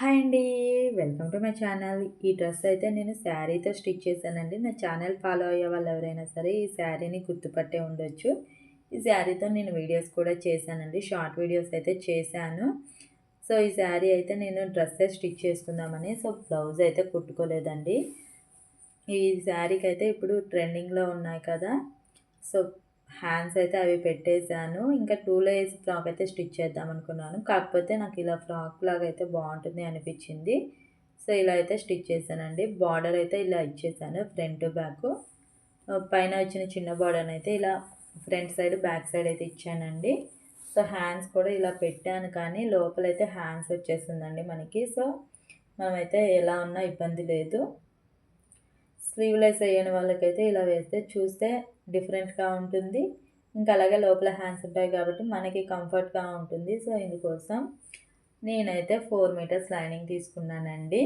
Hi అండి. Welcome to my channel. ఈ dress అయితే నేను శారీతో స్టిచ్ చేశానండి. నా ఛానల్ ఫాలో అయ్యే వాళ్ళు ఎవరైనా సరే ఈ శారీని గుర్తుపట్టే ఉండొచ్చు. ఈ శారీతో నేను వీడియోస్ కూడా చేశానండి. షార్ట్ వీడియోస్ అయితే చేశాను. సో ఈ శారీ అయితే నేను డ్రెస్ స్టిచ్ చేసుకుందామని. సో బ్లౌజ్ అయితే కుట్టుకోలేదండి. ఈ శారీకి అయితే ఇప్పుడు ట్రెండింగ్లో ఉన్నాయి కదా. సో హ్యాండ్స్ అయితే అవి పెట్టేశాను. ఇంకా టూ లేయర్స్ ఫ్రాక్ అయితే స్టిచ్ చేద్దాం అనుకున్నాను. కాకపోతే నాకు ఇలా ఫ్రాక్ లాగా అయితే బాగుంటుంది అనిపించింది. సో ఇలా అయితే స్టిచ్ చేశానండి. బార్డర్ అయితే ఇలా ఇచ్చేసాను ఫ్రంట్ బ్యాక్ పైన వచ్చిన చిన్న బార్డర్ అయితే ఇలా ఫ్రంట్ సైడ్ బ్యాక్ సైడ్ అయితే ఇచ్చానండి. సో హ్యాండ్స్ కూడా ఇలా పెట్టాను కానీ లోపలైతే హ్యాండ్స్ వచ్చేసిందండి మనకి. సో మనమైతే ఎలా ఉన్నా ఇబ్బంది లేదు. స్లీవ్లెస్ అయ్యని వాళ్ళకైతే ఇలా వేస్తే చూస్తే డిఫరెంట్గా ఉంటుంది. ఇంకా అలాగే లోపల హ్యాండ్స్ ఉంటాయి కాబట్టి మనకి కంఫర్ట్గా ఉంటుంది. సో ఇందుకోసం నేనైతే ఫోర్ మీటర్స్ లైనింగ్ తీసుకున్నానండి.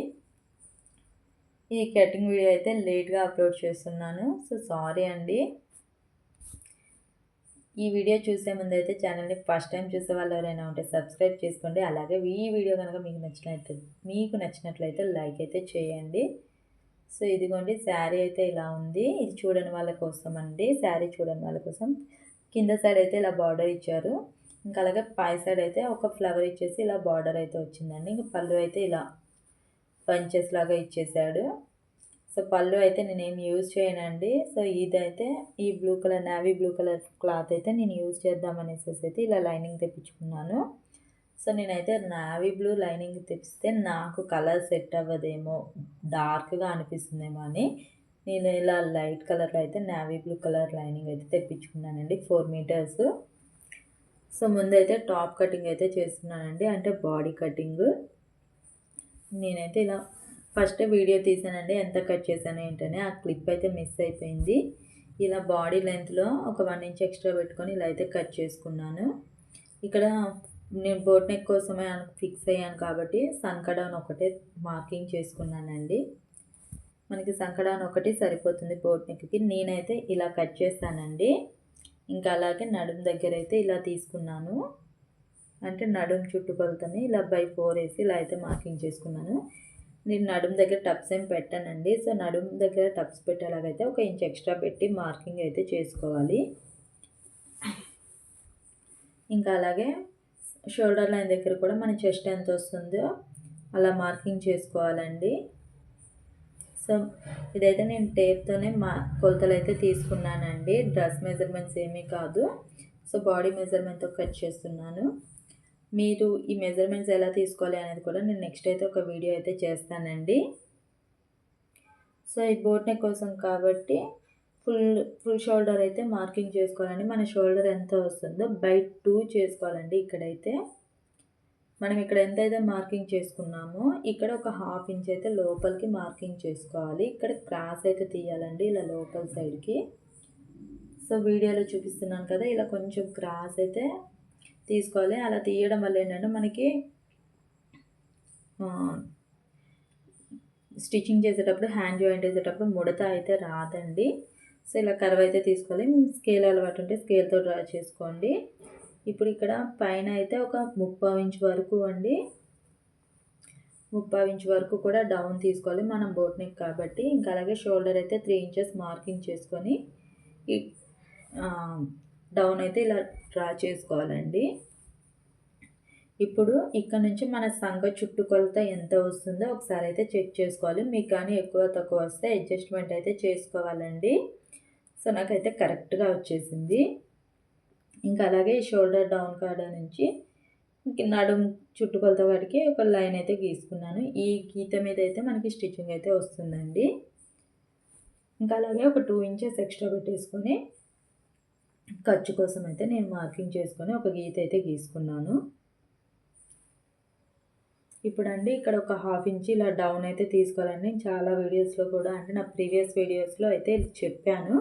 ఈ కటింగ్ వీడియో అయితే లేట్గా అప్లోడ్ చేస్తున్నాను. సో సారీ అండి. ఈ వీడియో చూసే ముందు అయితే ఛానల్ని ఫస్ట్ టైం చూసే వాళ్ళు ఎవరైనా ఉంటే సబ్స్క్రైబ్ చేసుకోండి. అలాగే ఈ వీడియో కనుక మీకు నచ్చినట్లయితే మీకు నచ్చినట్లయితే లైక్ అయితే చేయండి. సో ఇదిగోండి శారీ అయితే ఇలా ఉంది. ఇది చూడని వాళ్ళ కోసం అండి. శారీ చూడని వాళ్ళ కోసం. కింద సైడ్ అయితే ఇలా బార్డర్ ఇచ్చారు. ఇంకా అలాగే పై సైడ్ అయితే ఒక ఫ్లవర్ ఇచ్చేసి ఇలా బార్డర్ అయితే వచ్చిందండి. ఇంకా పళ్ళు అయితే ఇలా పంచెస్ లాగా ఇచ్చేసాడు. సో పళ్ళు అయితే నేనేం యూజ్ చేయనండి. సో ఇదైతే ఈ blue colour navy blue colour cloth అయితే నేను యూజ్ చేద్దామనేసి అయితే ఇలా లైనింగ్ తెప్పించుకున్నాను. సో నేనైతే నావీ బ్లూ లైనింగ్ తెప్పిస్తే నాకు కలర్ సెట్ అవ్వదేమో డార్క్గా అనిపిస్తుందేమో అని నేను ఇలా లైట్ కలర్లో అయితే నావీ బ్లూ కలర్ లైనింగ్ అయితే తెప్పించుకున్నానండి ఫోర్ మీటర్స్. సో ముందైతే టాప్ కటింగ్ అయితే చేస్తున్నానండి అంటే బాడీ కటింగ్. నేనైతే ఇలా ఫస్ట్ వీడియో తీసానండి ఎంత కట్ చేశాను ఏంటని. ఆ క్లిప్ అయితే మిస్ అయిపోయింది. ఇలా బాడీ లెంత్లో ఒక వన్ ఇంచ్ ఎక్స్ట్రా పెట్టుకొని ఇలా అయితే కట్ చేసుకున్నాను. ఇక్కడ నేను బోట్ నెక్ కోసమే ఫిక్స్ అయ్యాను కాబట్టి సంకడాన్ ఒకటే మార్కింగ్ చేసుకున్నానండి. మనకి సంకడాన్ ఒకటి సరిపోతుంది బోట్ నెక్కి. నేనైతే ఇలా కట్ చేస్తానండి. ఇంకా అలాగే నడుము దగ్గర అయితే ఇలా తీసుకున్నాను. అంటే నడుము చుట్టుకొలతని ఇలా బై ఫోర్ వేసి ఇలా అయితే మార్కింగ్ చేసుకున్నాను. నేను నడుము దగ్గర టప్స్ ఏం పెట్టానండి. సో నడుము దగ్గర టప్స్ పెట్టేలాగైతే ఒక ఇంచ్ ఎక్స్ట్రా పెట్టి మార్కింగ్ అయితే చేసుకోవాలి. ఇంకా అలాగే షోల్డర్ లైన్ దగ్గర కూడా మన చెస్ట్ ఎంత వస్తుందో అలా మార్కింగ్ చేసుకోవాలండి. సో ఇదైతే నేను టేప్తోనే మా కొలతలు అయితే తీసుకున్నానండి. డ్రెస్ మెజర్మెంట్స్ ఏమీ కాదు. సో బాడీ మెజర్మెంట్తో కట్ చేస్తున్నాను. మీరు ఈ మెజర్మెంట్స్ ఎలా తీసుకోవాలి అనేది కూడా నేను నెక్స్ట్ అయితే ఒక వీడియో అయితే చేస్తానండి. సో ఈ బోట్ నెక్ కోసం కాబట్టి ఫుల్ ఫుల్ షోల్డర్ అయితే మార్కింగ్ చేసుకోవాలండి. మన షోల్డర్ ఎంత వస్తుందో బై టూ చేసుకోవాలండి ఇక్కడైతే. మనం ఇక్కడ ఎంతైతే మార్కింగ్ చేసుకున్నామో ఇక్కడ ఒక హాఫ్ ఇంచ్ అయితే లోపలికి మార్కింగ్ చేసుకోవాలి. ఇక్కడ క్రాస్ అయితే తీయాలండి ఇలా లోపల సైడ్కి. సో వీడియోలో చూపిస్తున్నాను కదా ఇలా కొంచెం క్రాస్ అయితే తీసుకోవాలి. అలా తీయడం వల్ల ఏంటంటే మనకి స్టిచ్చింగ్ చేసేటప్పుడు హ్యాండ్ జాయింట్ చేసేటప్పుడు ముడత అయితే రాదండి. సో ఇలా కర్వ్ అయితే తీసుకోవాలి స్కేల్ అలవాటు ఉంటే స్కేల్తో డ్రా చేసుకోండి. ఇప్పుడు ఇక్కడ పైన అయితే ఒక ముప్పై ఇంచ్ వరకు అండి. ముప్పై ఇంచ్ వరకు కూడా డౌన్ తీసుకోవాలి. మనం బోట్ నెక్ కాబట్టి. ఇంకా అలాగే షోల్డర్ అయితే త్రీ ఇంచెస్ మార్కింగ్ చేసుకొని డౌన్ అయితే ఇలా డ్రా చేసుకోవాలండి. ఇప్పుడు ఇక్కడ నుంచి మన సంఘ చుట్టుకొలత ఎంత వస్తుందో ఒకసారి అయితే చెక్ చేసుకోవాలి. మీకు కానీ ఎక్కువ తక్కువ వస్తే అడ్జస్ట్మెంట్ అయితే చేసుకోవాలండి. సో నాకైతే కరెక్ట్గా వచ్చేసింది. ఇంకా అలాగే షోల్డర్ డౌన్ కాడ నుంచి నడుం చుట్టుకొలత వాడికి ఒక లైన్ అయితే గీసుకున్నాను. ఈ గీత మీద అయితే మనకి స్టిచ్చింగ్ అయితే వస్తుందండి. ఇంకా అలాగే ఒక టూ ఇంచెస్ ఎక్స్ట్రా పెట్టేసుకొని ఖర్చు కోసం అయితే నేను మార్కింగ్ చేసుకొని ఒక గీత అయితే గీసుకున్నాను. ఇప్పుడండి ఇక్కడ ఒక హాఫ్ ఇంచ్ ఇలా డౌన్ అయితే తీసుకోవాలండి. చాలా వీడియోస్లో కూడా అంటే నా ప్రీవియస్ వీడియోస్లో అయితే చెప్పాను.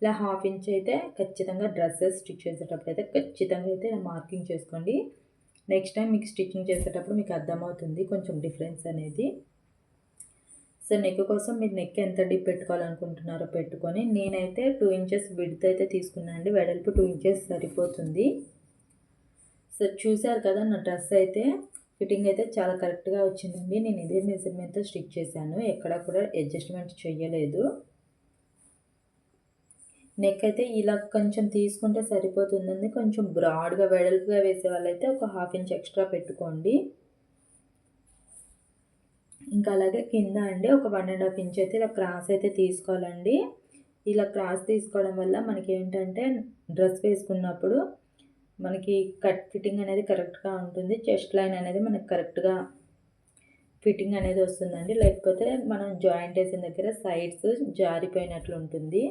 ఇలా హాఫ్ ఇంచ్ అయితే ఖచ్చితంగా డ్రెస్సెస్ స్టిచ్ చేసేటప్పుడు అయితే ఖచ్చితంగా అయితే మార్కింగ్ చేసుకోండి. నెక్స్ట్ టైం మీకు స్టిచ్చింగ్ చేసేటప్పుడు మీకు అర్థమవుతుంది కొంచెం డిఫరెన్స్ అనేది. సో నెక్ కోసం మీరు నెక్ ఎంత డీప్ పెట్టుకోవాలనుకుంటున్నారో పెట్టుకొని నేనైతే టూ ఇంచెస్ విడ్త్ అయితే తీసుకున్నాను అండి. వెడల్పు టూ ఇంచెస్ సరిపోతుంది. సో చూసారు కదా నా డ్రెస్ అయితే. ఫిట్టింగ్ అయితే చాలా కరెక్ట్గా వచ్చిందండి. నేను ఇదే మెజర్మెంట్తో స్టిచ్ చేశాను. ఎక్కడ కూడా అడ్జస్ట్మెంట్ చేయలేదు నెక్ అయితే ఇలా కొంచెం తీసుకుంటే సరిపోతుందండి. కొంచెం బ్రాడ్గా వెడల్పుగా వేసే వాళ్ళైతే ఒక హాఫ్ ఇంచ్ ఎక్స్ట్రా పెట్టుకోండి. ఇంకా అలాగే కింద అండి ఒక వన్ అండ్ హాఫ్ ఇంచ్ అయితే ఇలా క్రాస్ అయితే తీసుకోవాలండి. ఇలా క్రాస్ తీసుకోవడం వల్ల మనకి ఏంటంటే డ్రెస్ వేసుకున్నప్పుడు మనకి కట్ ఫిట్టింగ్ అనేది కరెక్ట్గా ఉంటుంది. చెస్ట్ లైన్ అనేది మనకి కరెక్ట్గా ఫిట్టింగ్ అనేది వస్తుందండి. లేకపోతే మనం జాయింట్ వేసిన దగ్గర సైడ్స్ జారిపోయినట్లు ఉంటుంది.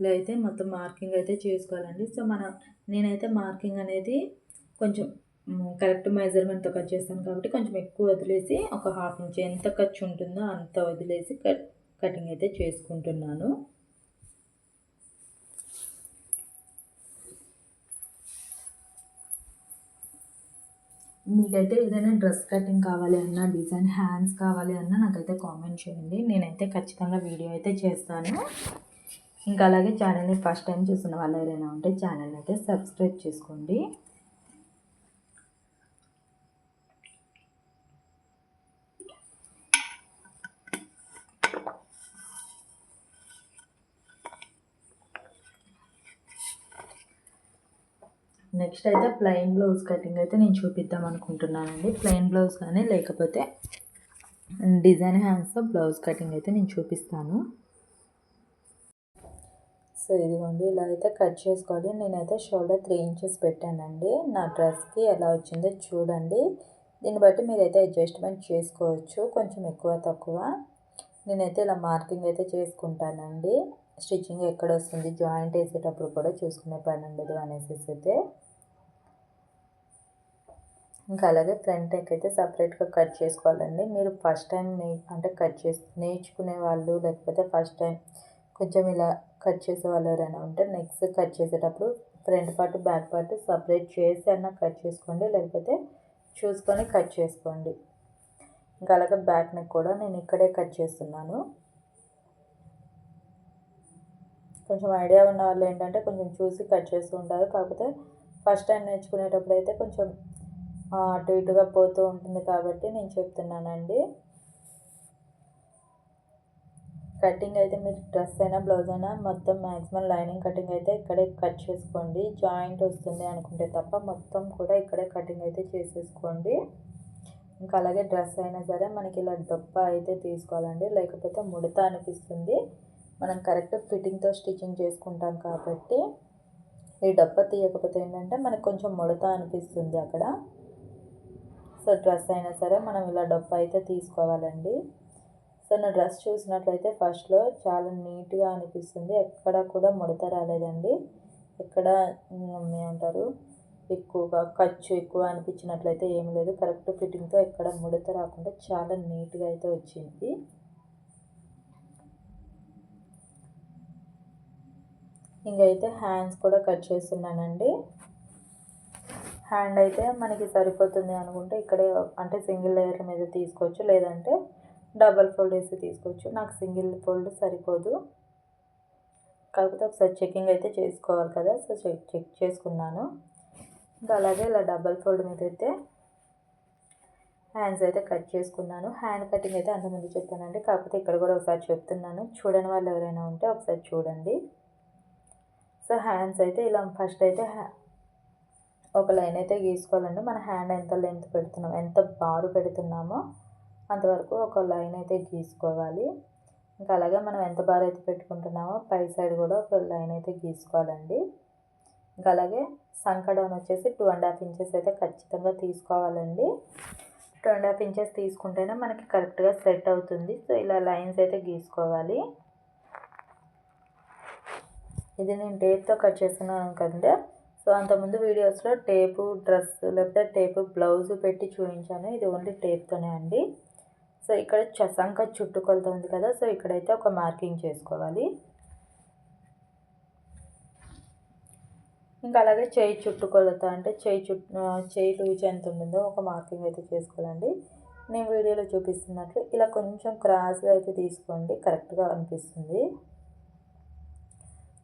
ఇలా అయితే మొత్తం మార్కింగ్ అయితే చేసుకోవాలండి. సో మన నేనైతే మార్కింగ్ అనేది కొంచెం కరెక్ట్ మెజర్మెంట్తో కట్ చేస్తాను కాబట్టి కొంచెం ఎక్కువ వదిలేసి ఒక హాఫ్ ఇంచ్ ఎంత ఖర్చు ఉంటుందో అంత వదిలేసి కట్ కటింగ్ అయితే చేసుకుంటున్నాను. మీకైతే ఏదైనా డ్రెస్ కటింగ్ కావాలి అన్నా డిజైన్ హ్యాండ్స్ కావాలి అన్నా నాకైతే కామెంట్ చేయండి. నేనైతే ఖచ్చితంగా వీడియో అయితే చేస్తాను. ఇంకా అలాగే ఛానల్ని ఫస్ట్ టైం చూసిన వాళ్ళు ఎవరైనా ఉంటే ఛానల్ని అయితే సబ్స్క్రైబ్ చేసుకోండి. నెక్స్ట్ అయితే ప్లెయిన్ బ్లౌజ్ కటింగ్ అయితే నేను చూపిద్దాం అనుకుంటున్నానండి. ప్లెయిన్ బ్లౌజ్ కానీ లేకపోతే డిజైన్ హ్యాండ్స్తో బ్లౌజ్ కటింగ్ అయితే నేను చూపిస్తాను. సో ఇదిగోండి ఇలా అయితే కట్ చేసుకోవాలి. నేనైతే షోల్డర్ త్రీ ఇంచెస్ పెట్టానండి. నా డ్రెస్కి ఎలా వచ్చిందో చూడండి. దీన్ని బట్టి మీరైతే అడ్జస్ట్మెంట్ చేసుకోవచ్చు కొంచెం ఎక్కువ తక్కువ. నేనైతే ఇలా మార్కింగ్ అయితే చేసుకుంటానండి. స్టిచ్చింగ్ ఎక్కడ వస్తుంది జాయింట్ వేసేటప్పుడు కూడా చూసుకునే పని ఉండదు అనేసి అయితే. ఇంకా అలాగే ఫ్రంట్ నెక్ అయితే సపరేట్గా కట్ చేసుకోవాలండి. మీరు ఫస్ట్ టైం నే అంటే కట్ చేసి నేర్చుకునే వాళ్ళు లేకపోతే ఫస్ట్ టైం కొంచెం ఇలా కట్ చేసే వాళ్ళు ఎవరైనా ఉంటే నెక్స్ట్ కట్ చేసేటప్పుడు front part back part separate చేసి అన్న కట్ చేసుకోండి. లేకపోతే చూసుకొని కట్ చేసుకోండి. ఇంకా అలాగే బ్యాక్ నెక్ కూడా నేను ఇక్కడే కట్ చేస్తున్నాను. కొంచెం ఐడియా ఉన్న వాళ్ళు ఏంటంటే కొంచెం చూసి కట్ చేస్తూ ఉంటారు. కాకపోతే ఫస్ట్ టైం నేర్చుకునేటప్పుడు అయితే కొంచెం అటు ఇటుగా పోతూ ఉంటుంది కాబట్టి నేను చెప్తున్నానండి. కటింగ్ అయితే మీరు డ్రెస్ అయినా బ్లౌజ్ అయినా మొత్తం మ్యాక్సిమం లైనింగ్ కటింగ్ అయితే ఇక్కడే కట్ చేసుకోండి. జాయింట్ వస్తుంది అనుకుంటే తప్ప మొత్తం కూడా ఇక్కడే కటింగ్ అయితే చేసేసుకోండి. ఇంకా అలాగే డ్రెస్ అయినా సరే మనకి ఇలా డొప్ప అయితే తీసుకోవాలండి. లేకపోతే ముడత అనిపిస్తుంది. మనం కరెక్ట్ ఫిట్టింగ్తో స్టిచ్చింగ్ చేసుకుంటాం కాబట్టి ఈ డొప్ప తీయకపోతే ఏంటంటే మనకు కొంచెం ముడత అనిపిస్తుంది అక్కడ. సో డ్రెస్ అయినా సరే మనం ఇలా డొప్ప అయితే తీసుకోవాలండి. సో నా డ్రెస్ చూసినట్లయితే ఫస్ట్లో చాలా నీట్గా అనిపిస్తుంది. ఎక్కడ కూడా ముడత రాలేదండి. ఎక్కడ ఏమంటారు ఎక్కువగా ఖర్చు ఎక్కువ అనిపించినట్లయితే ఏం లేదు. కరెక్ట్ ఫిట్టింగ్తో ఎక్కడ ముడత రాకుండా చాలా నీట్గా అయితే వచ్చింది. ఇంకైతే హ్యాండ్స్ కూడా కట్ చేస్తున్నానండి. హ్యాండ్ అయితే మనకి సరిపోతుంది అనుకుంటే ఇక్కడే అంటే సింగిల్ లేయర్ మీద తీసుకోవచ్చు. లేదంటే డబల్ ఫోల్డ్ వేసి తీసుకోవచ్చు. నాకు సింగిల్ ఫోల్డ్ సరిపోదు. కాకపోతే ఒకసారి చెకింగ్ అయితే చేసుకోవాలి కదా సో చెక్ చెక్ చేసుకున్నాను. ఇంకా అలాగే ఇలా డబల్ ఫోల్డ్ మీద అయితే హ్యాండ్స్ అయితే కట్ చేసుకున్నాను. హ్యాండ్ కటింగ్ అయితే అంతమంది చెప్పానండి. కాకపోతే ఇక్కడ కూడా ఒకసారి చెప్తున్నాను. చూడని వాళ్ళు ఎవరైనా ఉంటే ఒకసారి చూడండి. సో హ్యాండ్స్ అయితే ఇలా ఫస్ట్ అయితే ఒక లైన్ అయితే గీసుకోవాలండి. మన హ్యాండ్ ఎంత లెంత్ పెడుతున్నాం ఎంత బారు పెడుతున్నామో అంతవరకు ఒక లైన్ అయితే గీసుకోవాలి. ఇంకా అలాగే మనం ఎంత బారు అయితే పెట్టుకుంటున్నామో పై సైడ్ కూడా ఒక లైన్ అయితే గీసుకోవాలండి. ఇంకా అలాగే సంకడౌన్ వచ్చేసి టూ అండ్ హాఫ్ ఇంచెస్ అయితే ఖచ్చితంగా తీసుకోవాలండి. టూ అండ్ హాఫ్ ఇంచెస్ తీసుకుంటేనే మనకి కరెక్ట్గా సెట్ అవుతుంది. సో ఇలా లైన్స్ అయితే గీసుకోవాలి. ఇది నేను టేప్తో కట్ చేస్తున్నాను కదండి. సో అంతకుముందు వీడియోస్లో టేపు డ్రెస్ లేకపోతే టేపు బ్లౌజ్ పెట్టి చూపించాను. ఇది ఓన్లీ టేప్తోనే అండి. సో ఇక్కడ చసంక చుట్టుకొలత ఉంది కదా సో ఇక్కడైతే ఒక మార్కింగ్ చేసుకోవాలి. ఇంకా అలాగే చేయి చుట్టుకొలత అంటే చేయి చుట్టు చేయి లూజ్ ఎంత ఉంటుందో ఒక మార్కింగ్ అయితే చేసుకోవాలండి. నేను వీడియోలో చూపిస్తున్నట్లు ఇలా కొంచెం క్రాస్గా అయితే తీసుకోండి కరెక్ట్గా అనిపిస్తుంది.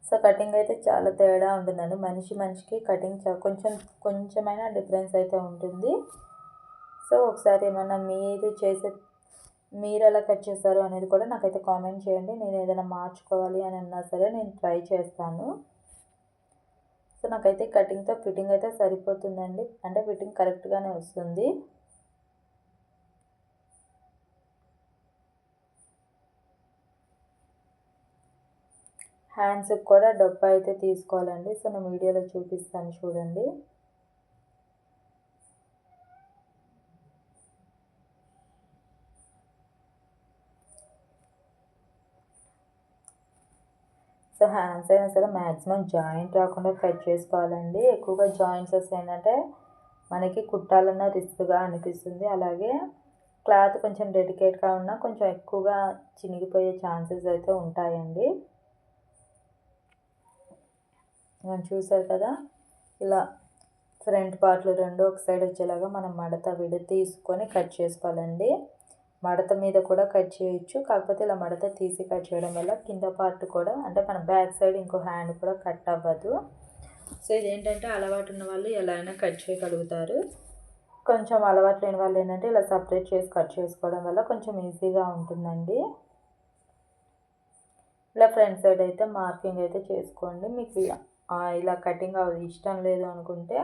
సో కటింగ్ అయితే చాలా తేడా ఉంటుందండి. మనిషి మనిషికి కటింగ్ కొంచెం కొంచెమైనా డిఫరెన్స్ అయితే ఉంటుంది. సో ఒకసారి ఏమైనా మీరు చేసే మీరు ఎలా కట్ చేస్తారు అనేది కూడా నాకైతే కామెంట్ చేయండి. నేను ఏదైనా మార్చుకోవాలి అని అన్నా సరే నేను ట్రై చేస్తాను. సో నాకైతే కటింగ్తో ఫిట్టింగ్ అయితే సరిపోతుందండి. అంటే ఫిట్టింగ్ కరెక్ట్గానే వస్తుంది. హ్యాండ్స్కి కూడా డబ్బా అయితే తీసుకోవాలండి. సో నేను వీడియోలో చూపిస్తాను చూడండి. సో హ్యాండ్స్ అయినా సరే మ్యాక్సిమం జాయింట్ రాకుండా కట్ చేసుకోవాలండి. ఎక్కువగా జాయింట్స్ వస్తే ఏంటంటే మనకి కుట్టాలన్న రిస్క్గా అనిపిస్తుంది. అలాగే క్లాత్ కొంచెం డెడికేట్గా ఉన్నా కొంచెం ఎక్కువగా చినిగిపోయే ఛాన్సెస్ అయితే ఉంటాయండి. చూసారు కదా? ఇలా ఫ్రంట్ పార్ట్లు రెండు ఒక సైడ్ వచ్చేలాగా మనం మడత విడ తీసుకొని కట్ చేసుకోవాలండి. మడత మీద కూడా కట్ చేయొచ్చు. కాకపోతే ఇలా మడత తీసి కట్ చేయడం వల్ల కింద పార్ట్ కూడా అంటే మన బ్యాక్ సైడ్ ఇంకో హ్యాండ్ కూడా కట్ అవ్వదు. సో ఇదేంటంటే అలవాటు ఉన్న వాళ్ళు ఎలా అయినా కట్ చేయగలుగుతారు. కొంచెం అలవాటు లేని వాళ్ళు ఏంటంటే ఇలా సపరేట్ చేసి కట్ చేసుకోవడం వల్ల కొంచెం ఈజీగా ఉంటుందండి. ఇలా ఫ్రంట్ సైడ్ అయితే మార్కింగ్ అయితే చేసుకోండి. మీకు ఇలా కటింగ్ ఇష్టం లేదు అనుకుంటే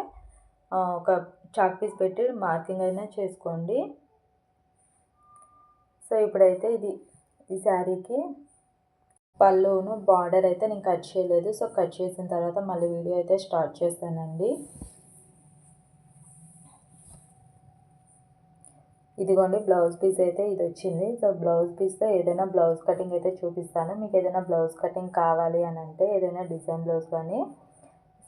ఒక చాక్ పీస్ పెట్టి మార్కింగ్ అయినా చేసుకోండి. సో ఇప్పుడైతే ఇది ఈ శారీకి పళ్ళును బార్డర్ అయితే నేను కట్ చేయలేదు. సో కట్ చేసిన తర్వాత మళ్ళీ వీడియో అయితే స్టార్ట్ చేస్తానండి. ఇదిగోండి బ్లౌజ్ పీస్ అయితే ఇది వచ్చింది. సో బ్లౌజ్ పీస్తో ఏదైనా బ్లౌజ్ కటింగ్ అయితే చూపిస్తాను. మీకు ఏదైనా బ్లౌజ్ కటింగ్ కావాలి అని అంటే ఏదైనా డిజైన్ బ్లౌజ్ కానీ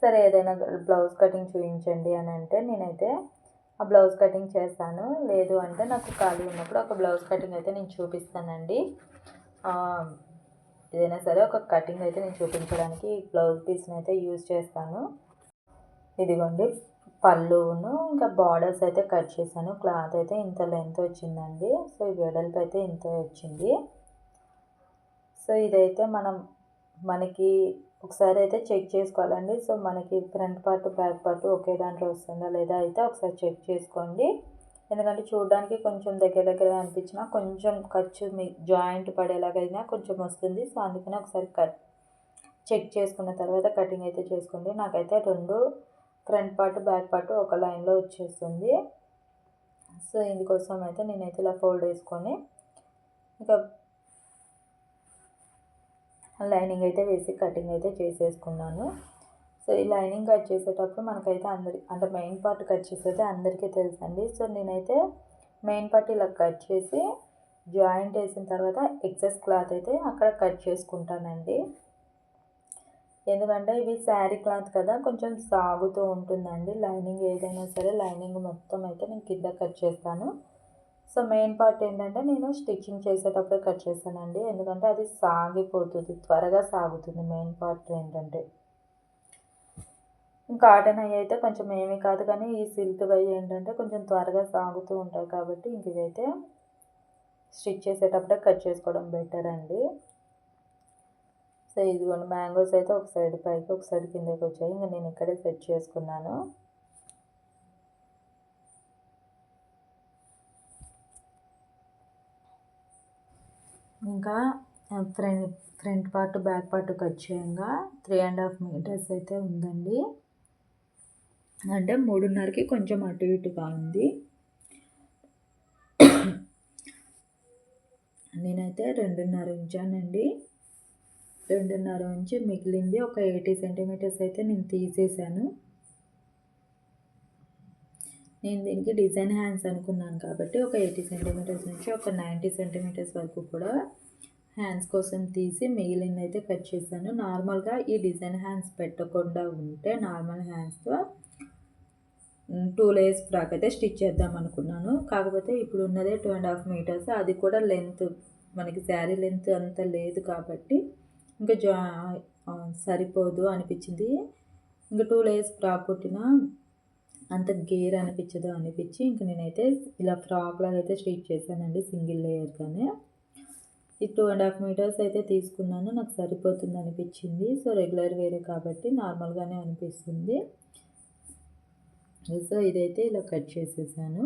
సరే ఏదైనా బ్లౌజ్ కటింగ్ చూపించండి అని అంటే నేనైతే ఆ బ్లౌజ్ కటింగ్ చేస్తాను. లేదు అంటే నాకు ఖాళీ ఉన్నప్పుడు ఒక బ్లౌజ్ కటింగ్ అయితే నేను చూపిస్తానండి. ఏదైనా సరే ఒక కటింగ్ అయితే నేను చూపించడానికి బ్లౌజ్ పీస్ని అయితే యూజ్ చేస్తాను. ఇదిగోండి. పళ్ళును ఇంకా బార్డర్స్ అయితే కట్ చేశాను. క్లాత్ అయితే ఇంత లెంత్ వచ్చిందండి. సో ఈ వెడల్పు అయితే ఇంత వచ్చింది. సో ఇదైతే మనం మనకి ఒకసారి అయితే చెక్ చేసుకోవాలండి. సో మనకి ఫ్రంట్ పార్ట్ బ్యాక్ పార్ట్ ఒకే దాంట్లో వస్తుందా లేదా అయితే ఒకసారి చెక్ చేసుకోండి. ఎందుకంటే చూడడానికి కొంచెం దగ్గర దగ్గర అనిపించినా కొంచెం ఖర్చు మీ జాయింట్ పడేలాగైనా కొంచెం వస్తుంది. సో అందుకని ఒకసారి కట్ చెక్ చేసుకున్న తర్వాత కటింగ్ అయితే చేసుకోండి. నాకైతే రెండు ఫ్రంట్ పార్ట్ బ్యాక్ పార్ట్ ఒక లైన్లో వచ్చేస్తుంది సో ఇందుకోసం అయితే నేనైతే ఇలా ఫోల్డ్ వేసుకొని ఇంకా లైనింగ్ అయితే వేసి కటింగ్ అయితే చేసేసుకున్నాను. సో ఈ లైనింగ్ కట్ చేసేటప్పుడు మనకైతే అందరి అంటే మెయిన్ పార్ట్ కట్ చేసేది అందరికీ తెలుసండి. సో నేనైతే మెయిన్ పార్ట్ ఇలా కట్ చేసి జాయింట్ వేసిన తర్వాత ఎక్సెస్ క్లాత్ అయితే అక్కడ కట్ చేసుకుంటానండి. ఎందుకంటే ఇవి శారీ క్లాత్ కదా కొంచెం సాగుతూ ఉంటుందండి. లైనింగ్ ఏదైనా సరే లైనింగ్ మొత్తం అయితే నేను కింద కట్ చేస్తాను. సో మెయిన్ పార్ట్ ఏంటంటే నేను స్టిచ్చింగ్ చేసేటప్పుడు కట్ చేశానండి ఎందుకంటే అది సాగిపోతుంది త్వరగా సాగుతుంది మెయిన్ పార్ట్ ఏంటంటే. కాటన్ అవి అయితే కొంచెం ఏమీ కాదు కానీ ఈ సిల్క్ వై ఏంటంటే కొంచెం త్వరగా సాగుతూ ఉంటాయి కాబట్టి ఇంక ఇవైతే స్టిచ్ చేసేటప్పుడే కట్ చేసుకోవడం బెటర్ అండి. సో ఇదిగోండి మ్యాంగోస్ అయితే ఒక సైడ్ పైకి ఒక సైడ్ కిందకి వచ్చాయి. ఇంకా నేను ఇక్కడే సెట్ చేసుకున్నాను. ఇంకా front front part back part cut చేయంగా త్రీ అండ్ హాఫ్ మీటర్స్ అయితే ఉందండి. అంటే మూడున్నరకి కొంచెం అటు ఇటుగా ఉంది. నేనైతే రెండున్నర ఉంచానండి. రెండున్నర ఇంచు మిగిలింది ఒక ఎయిటీ సెంటీమీటర్స్ అయితే నేను తీసేసాను నేను దీనికి డిజైన్ హ్యాండ్స్ అనుకున్నాను కాబట్టి ఒక ఎయిటీ సెంటీమీటర్స్ నుంచి ఒక నైంటీ సెంటీమీటర్స్ వరకు కూడా హ్యాండ్స్ కోసం తీసి మిగిలింది అయితే కట్ చేశాను. నార్మల్గా ఈ డిజైన్ హ్యాండ్స్ పెట్టకుండా ఉంటే నార్మల్ హ్యాండ్స్తో టూ లేయర్స్ ఫ్రాక్ అయితే స్టిచ్ చేద్దాం అనుకున్నాను. కాకపోతే ఇప్పుడు ఉన్నదే టూ అండ్ హాఫ్ మీటర్స్ అది కూడా లెంత్ మనకి శారీ లెంత్ అంత లేదు కాబట్టి ఇంకా జా సరిపోదు అనిపించింది. ఇంకా టూ లేయర్స్ ఫ్రాక్ కుట్టిన అంత గేర్ అనిపించదు అనిపించి ఇంక నేనైతే ఇలా ఫ్రాక్ లాగా అయితే స్టిచ్ చేశానండి సింగిల్ లేయర్గానే ఈ టూ అండ్ హాఫ్ మీటర్స్ అయితే తీసుకున్నాను నాకు సరిపోతుంది అనిపించింది. సో రెగ్యులర్ వేరే కాబట్టి నార్మల్గానే అనిపిస్తుంది. సో ఇదైతే ఇలా కట్ చేసేసాను.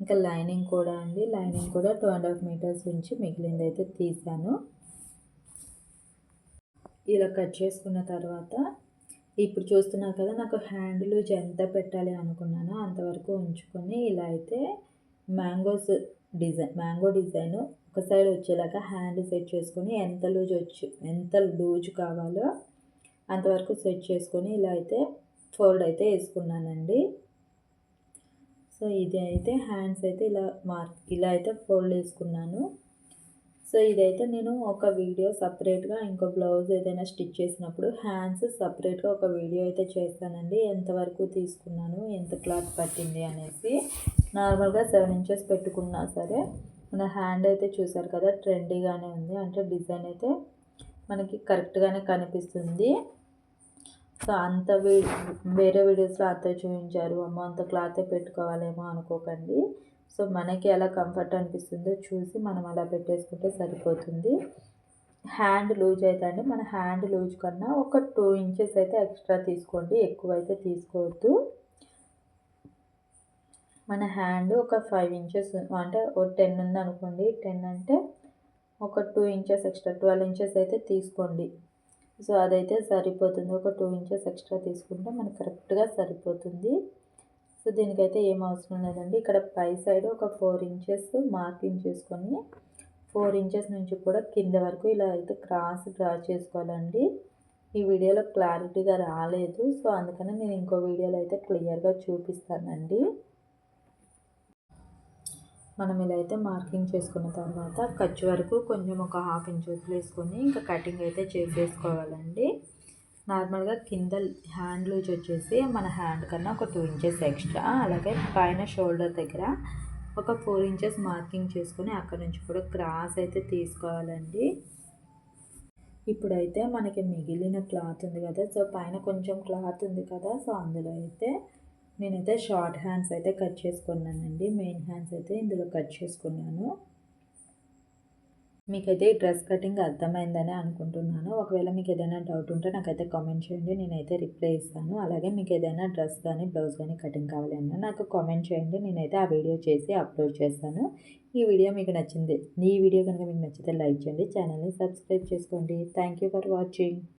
ఇంకా లైనింగ్ కూడా అండి లైనింగ్ కూడా టూ అండ్ హాఫ్ మీటర్స్ నుంచి మిగిలింది అయితే తీసాను. ఇలా కట్ చేసుకున్న తర్వాత ఇప్పుడు చూస్తున్నారు కదా నాకు హ్యాండ్ లూజ్ ఎంత పెట్టాలి అనుకున్నానో అంతవరకు ఉంచుకొని ఇలా అయితే మ్యాంగోస్ డిజైన్ మ్యాంగో డిజైన్ ఒక సైడ్ వచ్చేలాగా హ్యాండ్ సెట్ చేసుకొని ఎంత లూజ్ వచ్చి ఎంత లూజ్ కావాలో అంతవరకు సెట్ చేసుకొని ఇలా అయితే ఫోల్డ్ అయితే వేసుకున్నానండి. సో ఇది అయితే హ్యాండ్స్ అయితే ఇలా మార్క్ ఇలా అయితే ఫోల్డ్ వేసుకున్నాను. సో ఇదైతే నేను ఒక వీడియో సపరేట్గా ఇంకో బ్లౌజ్ ఏదైనా స్టిచ్ చేసినప్పుడు హ్యాండ్స్ సపరేట్గా ఒక వీడియో అయితే చేస్తానండి. ఎంతవరకు తీసుకున్నాను ఎంత క్లాత్ పట్టింది అనేసి నార్మల్గా సెవెన్ ఇంచెస్ పెట్టుకున్నా సరే మన హ్యాండ్ అయితే చూసారు కదా ట్రెండీగానే ఉంది. అంటే డిజైన్ అయితే మనకి కరెక్ట్గానే కనిపిస్తుంది. సో అంత వేరే వీడియోస్లో అంత చూపించారు అమ్మ అంత క్లాతే పెట్టుకోవాలేమో అనుకోకండి. సో మనకి ఎలా కంఫర్ట్ అనిపిస్తుందో చూసి మనం అలా పెట్టేసుకుంటే సరిపోతుంది. హ్యాండ్ లూజ్ అయితే అండి మన హ్యాండ్ లూజ్ కన్నా ఒక టూ ఇంచెస్ అయితే ఎక్స్ట్రా తీసుకోండి ఎక్కువ అయితే తీసుకోవద్దు. మన హ్యాండ్ ఒక ఫైవ్ ఇంచెస్ అంటే ఒక టెన్ ఉంది అనుకోండి టెన్ అంటే ఒక two inches extra twelve inches అయితే తీసుకోండి. సో అదైతే సరిపోతుంది ఒక టూ ఇంచెస్ ఎక్స్ట్రా తీసుకుంటే మనకు కరెక్ట్గా సరిపోతుంది. సో దీనికైతే ఏం అవసరం లేదండి. ఇక్కడ పై సైడ్ ఒక ఫోర్ ఇంచెస్ మార్కింగ్ చేసుకొని ఫోర్ ఇంచెస్ నుంచి కూడా కింద వరకు ఇలా అయితే క్రాస్ డ్రా చేసుకోవాలండి. ఈ వీడియోలో క్లారిటీగా రాలేదు సో అందుకని నేను ఇంకో వీడియోలో అయితే క్లియర్గా చూపిస్తానండి. మనం ఇలా అయితే మార్కింగ్ చేసుకున్న తర్వాత ఖర్చు వరకు కొంచెం ఒక హాఫ్ ఇంచ్ వేసుకొని ఇంకా కటింగ్ అయితే చేసేసుకోవాలండి. నార్మల్గా కింద హ్యాండ్ లూజ్ వచ్చేసి మన హ్యాండ్ కన్నా ఒక టూ ఇంచెస్ ఎక్స్ట్రా. అలాగే పైన షోల్డర్ దగ్గర ఒక ఫోర్ ఇంచెస్ మార్కింగ్ చేసుకొని అక్కడ నుంచి కూడా క్రాస్ అయితే తీసుకోవాలండి. ఇప్పుడైతే మనకి మిగిలిన క్లాత్ ఉంది కదా సో పైన కొంచెం క్లాత్ ఉంది కదా సో అందులో అయితే నేనైతే షార్ట్ హ్యాండ్స్ అయితే కట్ చేసుకున్నానండి. మెయిన్ హ్యాండ్స్ అయితే ఇందులో కట్ చేసుకున్నాను. మీకైతే ఈ డ్రెస్ కటింగ్ అర్థమైందని అనుకుంటున్నాను. ఒకవేళ మీకు ఏదైనా డౌట్ ఉంటే నాకైతే కామెంట్ చేయండి నేనైతే రిప్లై ఇస్తాను. అలాగే మీకు ఏదైనా డ్రెస్ కానీ బ్లౌజ్ కానీ కటింగ్ కావాలన్నా నాకు కామెంట్ చేయండి నేనైతే ఆ వీడియో చేసి అప్లోడ్ చేస్తాను. ఈ వీడియో మీకు నచ్చింది ఈ వీడియో కనుక మీకు నచ్చితే లైక్ చేయండి ఛానల్ని సబ్స్క్రైబ్ చేసుకోండి. Thank you for watching.